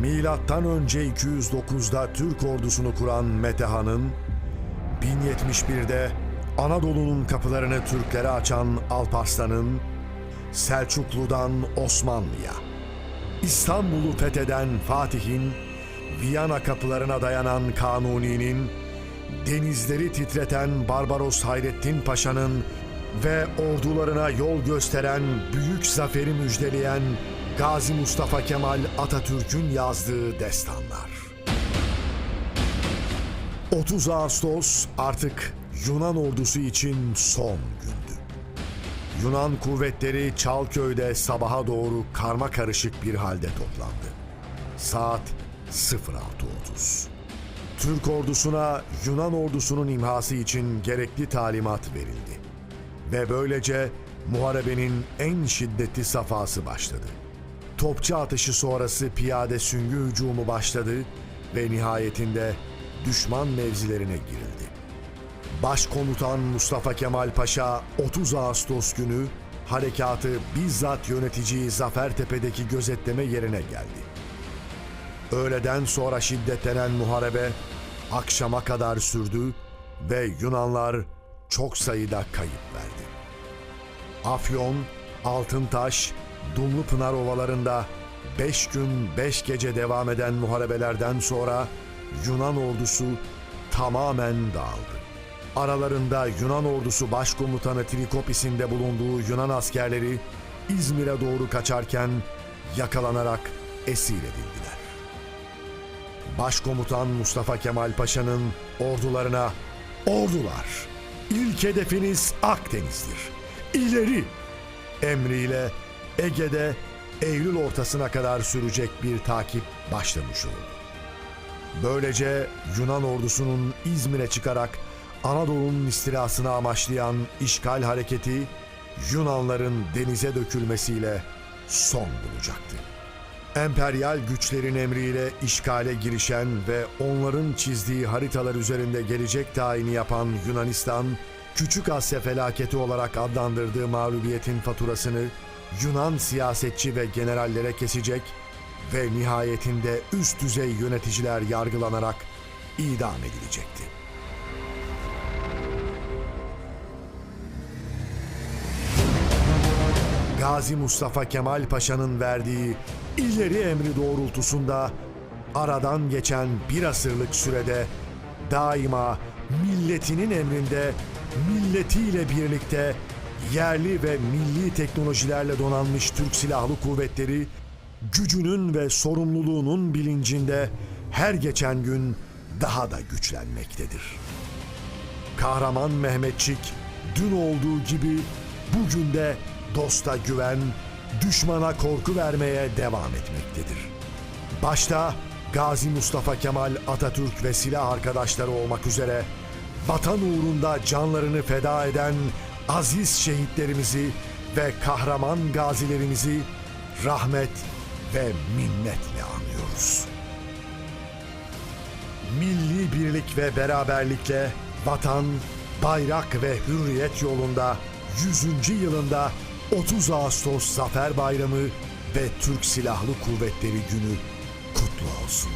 Milattan önce 209'da Türk ordusunu kuran Metehan'ın 1071'de Anadolu'nun kapılarını Türklere açan Alparslan'ın Selçuklu'dan Osmanlı'ya, İstanbul'u fetheden Fatih'in, Viyana kapılarına dayanan Kanuni'nin, denizleri titreten Barbaros Hayrettin Paşa'nın ve ordularına yol gösteren büyük zaferi müjdeleyen Gazi Mustafa Kemal Atatürk'ün yazdığı destanlar. 30 Ağustos artık Yunan ordusu için son gündü. Yunan kuvvetleri Çalköy'de sabaha doğru karma karışık bir halde toplandı. Saat 06.30. Türk ordusuna Yunan ordusunun imhası için gerekli talimat verildi. Ve böylece muharebenin en şiddetli safhası başladı. Topçu atışı sonrası piyade süngü hücumu başladı ve nihayetinde düşman mevzilerine girildi. Başkomutan Mustafa Kemal Paşa 30 Ağustos günü harekatı bizzat yöneteceği Zafertepe'deki gözetleme yerine geldi. Öğleden sonra şiddetlenen muharebe akşama kadar sürdü ve Yunanlar çok sayıda kayıp verdi. Afyon, Altıntaş, Dumlupınar ovalarında 5 gün 5 gece devam eden muharebelerden sonra Yunan ordusu tamamen dağıldı. Aralarında Yunan ordusu başkomutanı Trikopis'in de bulunduğu Yunan askerleri İzmir'e doğru kaçarken yakalanarak esir edildiler. Başkomutan Mustafa Kemal Paşa'nın ordularına Ordular, ilk hedefiniz Akdeniz'dir. İleri! Emriyle Ege'de Eylül ortasına kadar sürecek bir takip başlamış oldu. Böylece Yunan ordusunun İzmir'e çıkarak Anadolu'nun istilasını amaçlayan işgal hareketi Yunanların denize dökülmesiyle son bulacaktı. Emperyal güçlerin emriyle işgale girişen ve onların çizdiği haritalar üzerinde gelecek tayini yapan Yunanistan, Küçük Asya felaketi olarak adlandırdığı mağlubiyetin faturasını Yunan siyasetçi ve generallere kesecek ve nihayetinde üst düzey yöneticiler yargılanarak idam edilecekti. Gazi Mustafa Kemal Paşa'nın verdiği ileri emri doğrultusunda aradan geçen bir asırlık sürede daima milletinin emrinde milletiyle birlikte yerli ve milli teknolojilerle donanmış Türk Silahlı Kuvvetleri gücünün ve sorumluluğunun bilincinde her geçen gün daha da güçlenmektedir. Kahraman Mehmetçik dün olduğu gibi bugün de dosta güven, düşmana korku vermeye devam etmektedir. Başta Gazi Mustafa Kemal Atatürk ve silah arkadaşları olmak üzere vatan uğrunda canlarını feda eden aziz şehitlerimizi ve kahraman gazilerimizi rahmet ve minnetle anıyoruz. Milli birlik ve beraberlikle vatan, bayrak ve hürriyet yolunda 100. yılında 30 Ağustos Zafer Bayramı ve Türk Silahlı Kuvvetleri Günü kutlu olsun.